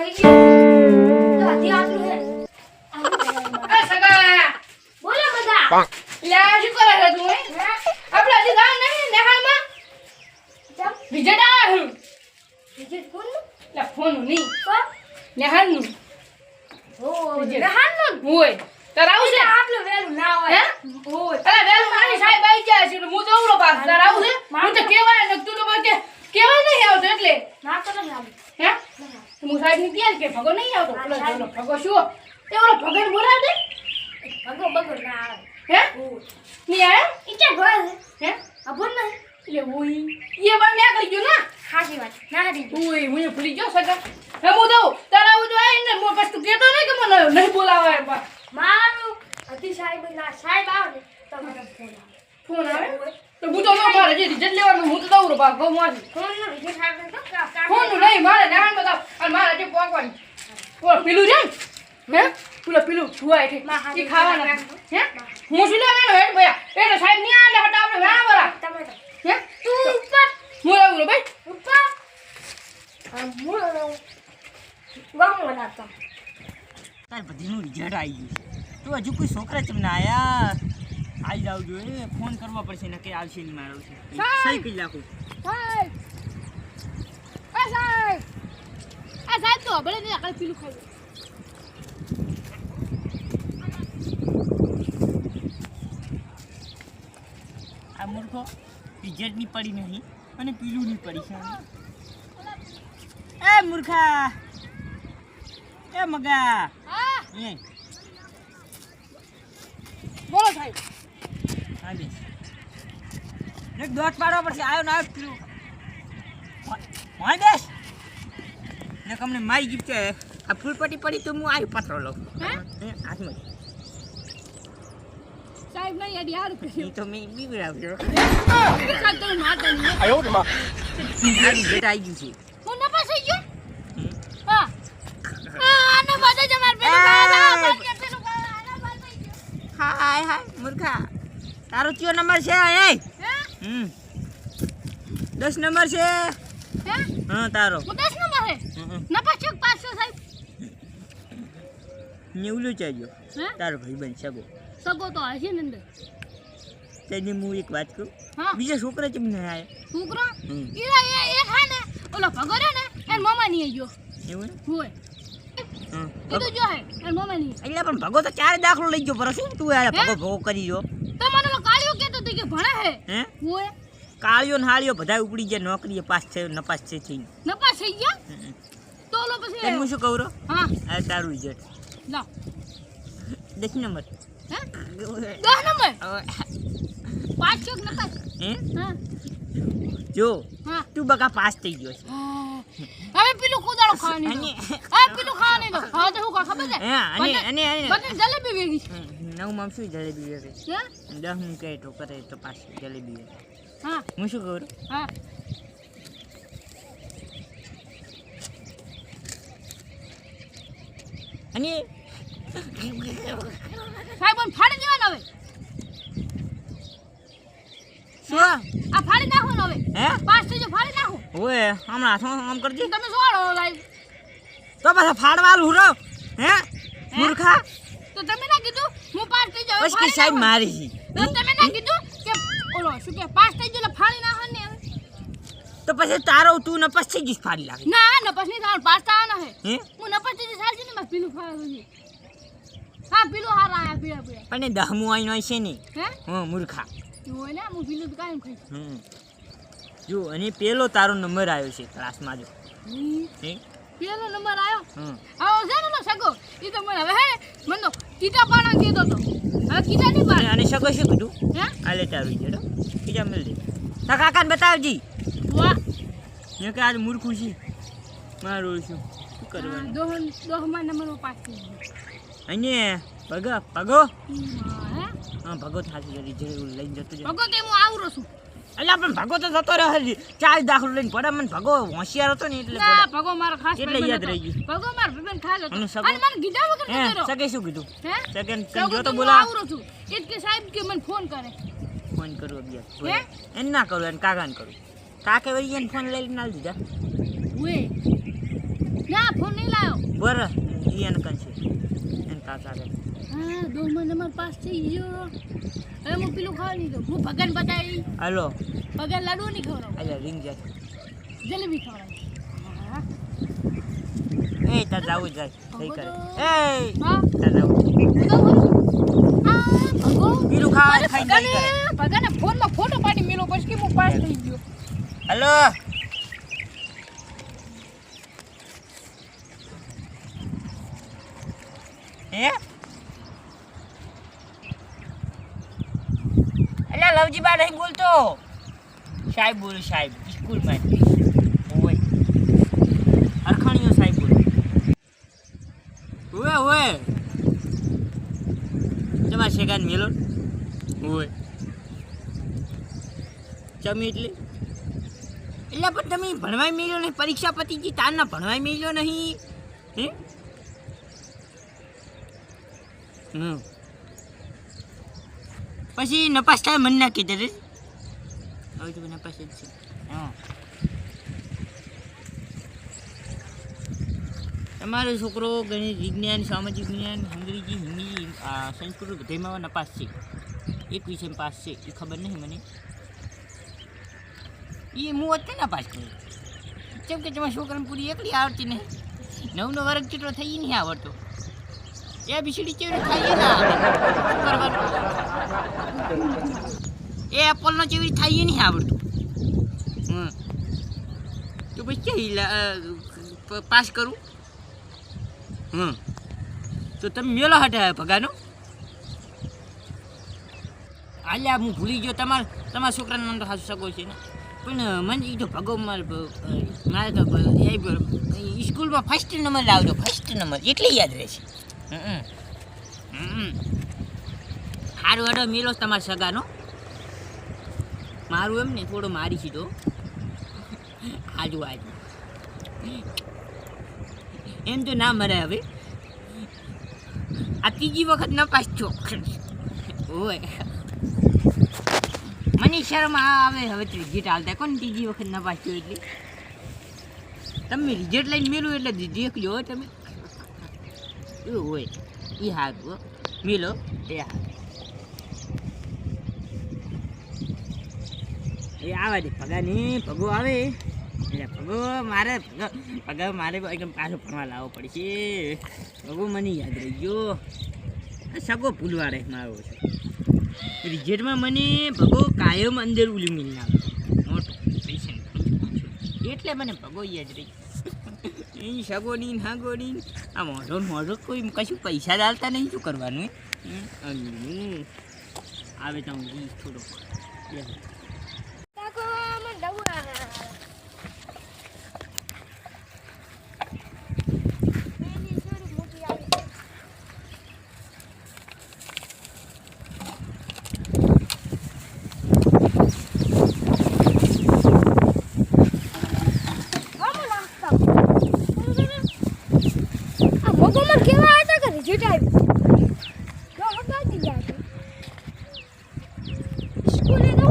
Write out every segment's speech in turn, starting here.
ખાઈ ગયો તો હજી આટલું હે એ સગા બોલો બધા લે શું કરે છે તું હે? આપણે હજી ગામ નહીં નેહાળમાં ચમ વિજેટ આવ્યું વિજિટ કોનું લે ફોન નહીં તો નેહાળનું ઓ વિજિટ. નહાનનું હોય તાર આવું છે આટલું વેલું ના હોય હે અરે વેલું મારી સાહેબ આવી ગયા છે એટલે હું તો ઉરો પાસ તાર આવું છે હું તો કહેવાય ને તું તો બસ કે કહેવાય નહીં આવતો એટલે ના તો નહીં આવું હે હું ત્યાં કે ભગો નહીં આવતો? પેલો પેલો ભગો શું? તે ઓલો ભગો બોલાવ દે ભગો બગો ના આવે. હે? ની આવે? ઈ કે ભગો હે? આ બોલ ના લે ઓય ઈ વાર ને કહી ગયો ના? હાજી વાત ના હતી ઓય હું ભૂલી ગયો સગા હે હું દઉં તારા આવું તો ને મો પછી તું કહેતો નહીં કે મને નહીં બોલાવે મારું અતિ સાહેબ ના સાહેબ આવે ને તો મને ફોન આવે? ફોન આવે. તો હું તો મારે જે રિઝલ્ટ લેવાનું હું તો દઉં રો બા ગો મારી ફોન નો વિજય સાહેબ ને તો કા કા ફોન નહીં મારે નામ બતાવ. અને મારે જે પોકવાનું. ઓલો પીલું છે હે? પેલો પેલું છુઆ છે. એ ખાવાના. હે? હું શું લેવાનો હેડ ભયા? સાહેબ નહીં આલે હટા આપણે વેણા બરા હે? તું ઉપર. હું લાવું ભાઈ. ઉપર. આ મૂળ રહો ગામ તાર બધીનું રિઝલ્ટ આવી ગયું છે. હજુ કોઈ છોકરા ચમ ના આયા આવી જાવ જોઈએ ફોન કરવો પડશે ને કે આવશે નહીં મારો છે. સહી કરી નાખું. સાહેબ! આ સાહેબ! તો હબળે નહીં આગળ પીલું ખાઈ આ મૂર્ખો રિઝલ્ટની પડી નહીં અને પીલું નહીં પડી છે. એ મૂર્ખા! એ મગા! હા? એ બોલો સાહેબ. એક દોટ પાડવા પડશે. આવ્યો ને આવ્યો હોય બેસ. ને તમને મારી ગિફ્ટ છે. આ ફૂલપટ્ટી પડી તો હું આવ્યો પત્રો લઉં. હે? હે, હાથમાં. સાહેબ નહીં યાર યાર એ તો મેં બીવડાવ્યો. મારતા નહીં મારું આવી ગયું છે. હું ન પાસી ગયો? જ અમાર પેલું હાય હાય મૂર્ખા. તારો કયો નંબર છે એ હમ. દસ નંબર છે. હે? હા તારો. દસ નંબર હે? ના પાછો પાછો સાહેબ નેવલું ચાલ્યો હે? તારો ભાઈ બન સગો. સગો તો હશે ને અંદર. તેની હું એક વાત કહું બીજા છોકરા ચમ ના આયા? છોકરા? ઈરા એ એ હા ને. ઓલો ભગો રહ્યો ને એન મામા ની ગયો. એવું? હોય. એ તો જો હે એન મામા ની એટલે પણ ભગો તો ચાર દાખલો લઈ ગયો. પર શું તું આ ભગો ભગો કરી જો તો મને ઓલો કાળિયો કહેતો હતો કે ભણે હે? હું? કાળિયો ને હાળિયો બધા ઉપડી ગયા નોકરીએ પાસ થયો નપાસ છે થઈ નપાસ થઈ ગયા. તો તને પછી હું શું કહું રો હા. આ તારું રિઝલ્ટ લો. દસ નંબર. હે? દસ નંબર? પાંચ ચોક નપાસ? હે? હા. જો હા. તું બકા પાસ થઈ ગયો છે. હવે પેલું કુદાળો ખાવાની હા પેલું ખાવાની તો હા તો હું ખબર છે? હે અને અને અને જલેબી વેગી નવમાં શું જલેબી વેચે? દસ હું કહે તો કરે તો પાછી જલેબી વેચે. હા. હું શું કહું હા. અને? સાહેબ ફાડી દેવાનો હવે. શું? આ ફાડી નાખો ને હવે. હે? પાંચ થઈ જાય ફાડી નાખો. ઓએ હમણાં આમ કરજે? તમે સોળો સાહેબ? તો પાછા ફાડવાલું રહો હે? મૂર્ખા? તો તમે ના કીધું હું પાસ થઈ જાવ પછી સાહેબ મારી તો તમે ના કીધું કે ઓલો શું કે પાસ થઈ જાય ફાળી ફાડી નાખો ને તો પછી તારો તું નપસ થઈ ગઈ ફાડી લાગે. ના નપસ નહીં થવાનું પાસ થવાના હે હે? હું નપસ થઈ ગઈ સારી ને બસ પીલું ફાડી હા પીલું હાર આયા પીળા પીળા. પણ દહમું હોય છે ને. હે? હા મૂર્ખા. જો ને હું પીલું કાયમ ખાઈ હમ. જો અને પેલો તારો નંબર આવ્યો છે ક્લાસમાં જો. હે? પેલો નંબર આવ્યો આવો છે ને ઓલો સગો? એ તો મને હવે હે મને તો કીટા પાણા કીધો તો. હવે કીટા નહીં પાડે અને સગો શું કીધું? હે? આલે તારું છે બીજા મિલ દે. તા કાકાને બતાવજી. વાહ. મેં કે આજ મૂર્ખું છે. મારું શું? શું કરવાનું? દોહ દોહમાં નંબર પાછી. અહીંયા અને ભગો. ભગો હે? હા ભગો થાકી જરી જરૂર લઈને જતો જ ભગો તે હું આવરો છું. એટલે પણ ભગો તો જતો રહે હજી. ચાર દાખલો લઈને પડે મને ભગો હોશિયાર હતો ને એટલે ના ભાગો મારો ખાસ એટલે યાદ રહી ગયું. ભાગો મારો ભાઈબંધ ખાસ હતો. અને? મને કીધા વગર હે નતો રહ્યો. સગે શું કીધું? હે? સેકન્ડ સગો જો તો હું બોલા આવરો છું. એક કે સાહેબ કે મને ફોન કરે. ફોન કરું હે? અગિયાર એને ના કરું એને કાકાને કરું. કાકે વળી એને ફોન લઈ ના દીધા. વે ના ફોન નહીં લાવ્યો બર ઈ એને કન છે એને કાકા હા દો મને માર પાસ થઈ ગયો. હવે હું પેલું ખાવા દઉં. હું ભગન બતાવી. હાલો. ભગન લાડુ નહીં ખવડાવું. એટલે રિંગ જાય જલેબી ખવડાવી. એ તાર જાવું જાય. થઈ કરે. એ હા તાર જાવું પીલું ખાવા ખાઈ કરે. ભગને ફોનમાં ફોટો પાડી મેલો પછી કે હું પાસ થઈ ગયો? હલો. હે લવજી બા નહીં બોલતો. સાહેબ બોલું, સાહેબ, સ્કૂલમાં ઓય અરખણીયો સાહેબ બોલો. ઓય ઓય તમારા શેગાન મેલો? ઓય ચમી એટલે? એટલે પણ તમે ભણવાય મેળ્યો નહીં, પરીક્ષા પતી ગઈ તારના ભણવાય મેળ્યો નહીં. હે? હમ. પછી નપાસ થાય મને ના કીધે હવે તો નપાસ જ છે. તમારો છોકરો ગણિત વિજ્ઞાન, સામાજિક વિજ્ઞાન, અંગ્રેજી, હિન્દી સંસ્કૃત બધામાં નપાસ છે. એક વિષયમાં પાસ છે. એ ખબર નહીં મને. એ હું અત્યારે નપાસ કરું કેમ કે તમારા છોકરાને પૂરી એકલી આવડતી નહીં. નવનો વર્ગ જેટલો થઈ નહીં આવડતો. એ બીસીડી ચેવડી થાય ના એ એપલનો ચેવડી થાય નહીં આવડતું તો પછી પ- પાસ કરું હમ તો તમે મેલો હટાવ્યો ભગાનો હાલ્યા હું ભૂલી ગયો તમારા તમારા છોકરાને નામ તો હાથ સગો છે ને પણ મને એ તો ભગો મારે મારે તો સ્કૂલમાં ફર્સ્ટ નંબર લાવજો ફર્સ્ટ નંબર એટલે યાદ રહેશે સારું હેડો, મેલો તમારા સગાનો. મારું એમ ને, થોડો મારી સીધો. આજુ આજુ એમ તો ના મરે હવે. આ ત્રીજી વખત ન પાછો ઓય. મને શરમ આવે હવે રિઝલ્ટ હાલતા કોણ ત્રીજી વખત ન પાછો એટલે? તમે રિઝલ્ટ લઈને મેલું એટલે દેખ લો તમે. એવું હોય એ હો મેલો એ હાથ એ આવે દે પગાની પગો આવે એટલે પગો મારે પગા મારે એકદમ પાછો ભણવા લાવવો પડશે પગો મને યાદ રહી ગયો સગો ભૂલવા રહે મારો છે રિઝલ્ટમાં મને ભગો કાયમ અંદર ઉલી મિલ ના મોટો એટલે મને ભગો યાદ રહી એ સગો ની નાગો આ મોઢો મોઢો કોઈ કશું પૈસા ડાલતા નહીં, શું કરવાનું આવે તો હું થોડો બેસો. કાકો મને ડબુ આવે એની છોરી મોટી આવી આમ લાગતા. આ મોગોમાં કેવા હતા કે રિઝલ્ટ આવ્યું જો હટાવી દીધા છે. સ્કૂલે તો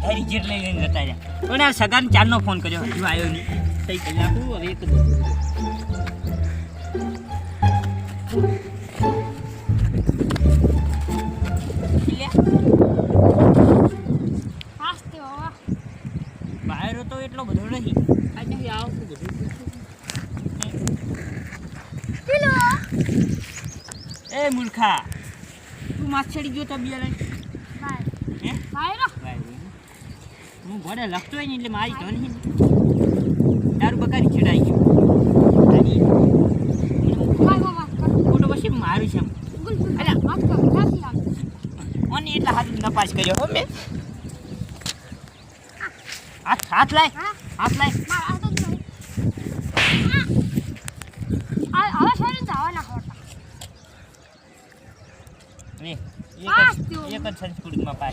બધા રિઝલ્ટ લઈ લઈને જતા રહ્યા. પણ આ સગાને ચારનો ફોન કર્યો. હજુ આવ્યો નહીં. થઈ કલાક હવે એક બાયરો તો એટલો બધો નહીં. આજે આવતું બધું એ મૂર્ખા. તું માછડી ગયો તો બિયારણ હે? હું ભણે લખતો હોય ને એટલે મારી ધન દારૂ બકારી ચડાઈ ગયો. ખોટો પછી મારું છે મને એટલા હાથ નપાસ કર્યો હો મેં. હાથ હાથ લાય હાથ લાય. લે પાસ એક જ થયો. એક જ સંસ્કૃતમાં પાસ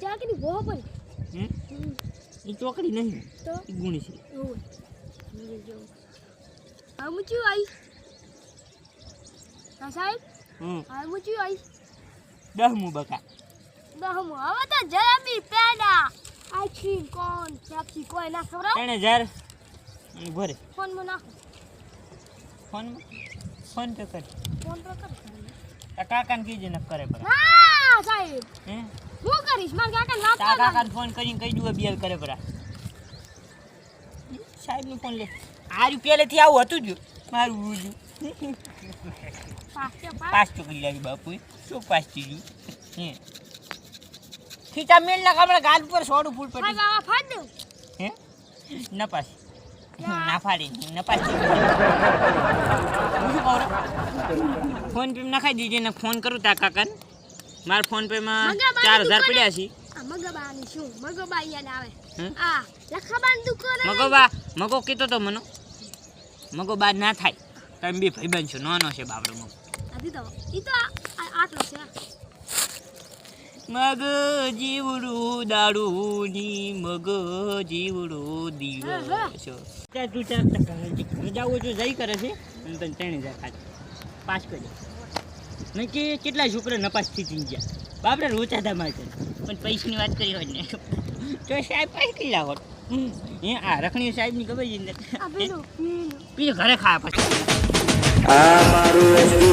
ચાકરી બહુ પણ? એ ચોકડી નહીં. તો? ગુણી છે. ઓય આ મુચી આઈ. હા સાહેબ? હમ. આ મુચી આઈ. દહમું બકા. દહમો. હવે તો jalebi peda. Ice cream cone Pepsi કોઈ ના ખવડાવ. એને જાર. ભરે. ફોનમાં? નાખો ફોનમાં ફોન પે કર. ફોન તો કર. કાકાને કીજે ન કરે બરા. હા સાહેબ. હે? હું કરીશ? મારા કાકા ના તા કાકાને ફોન કરીને કહી દઉં બેલ કરે બરા. સાહેબનો ફોન લે. આર્યું પહેલેથી આવું હતું જ. મારું ઉજુ પાસ તો કરી લાવી બાપુ શું પાસ ગયું હે. ખીચા મેલ ના કામડા ગાલ ઉપર સોડું ફૂલ સાહેબ પડી આવા ફાડ દઉં. હે? ના. પાસ ના ફાડી ના પાસ. હું શું રે? ફોન પીમ નખાઈ દીજે ને ફોન કરું તા કાકાને. મારા ફોન પે માં બાની ચાર હજાર પડ્યા છે. મગબાની શું? મગબા યાદ આવે? આ લખાબાન દુકાન મગબા મગો કીધો તો મનો. મગો બા ના થાય. તમે બી ભાઈબંધ છો નાનો છે બાબરો મગો. નથી તો ઈ તો આટલો છે. મગ જીવડું ની મગ જીવડું દીવો છો. ત્યાં તું ચાર ટકા જાવું છું જઈ કરે છે. અને તને ત્રણ હજાર ખાતે પાસ કરી નહીં કે કેટલા છોકરા નપાસ થઈ જઈ ગયા. બાપરે રોચાતા મારે પણ પૈસાની વાત કરી હોય ને. તો સાહેબ પૈસા કેટલા હોત એ આ રખણી સાહેબની ખબર છે ને? ઘરે ખાવા પછી. આ મારું વસ્તુ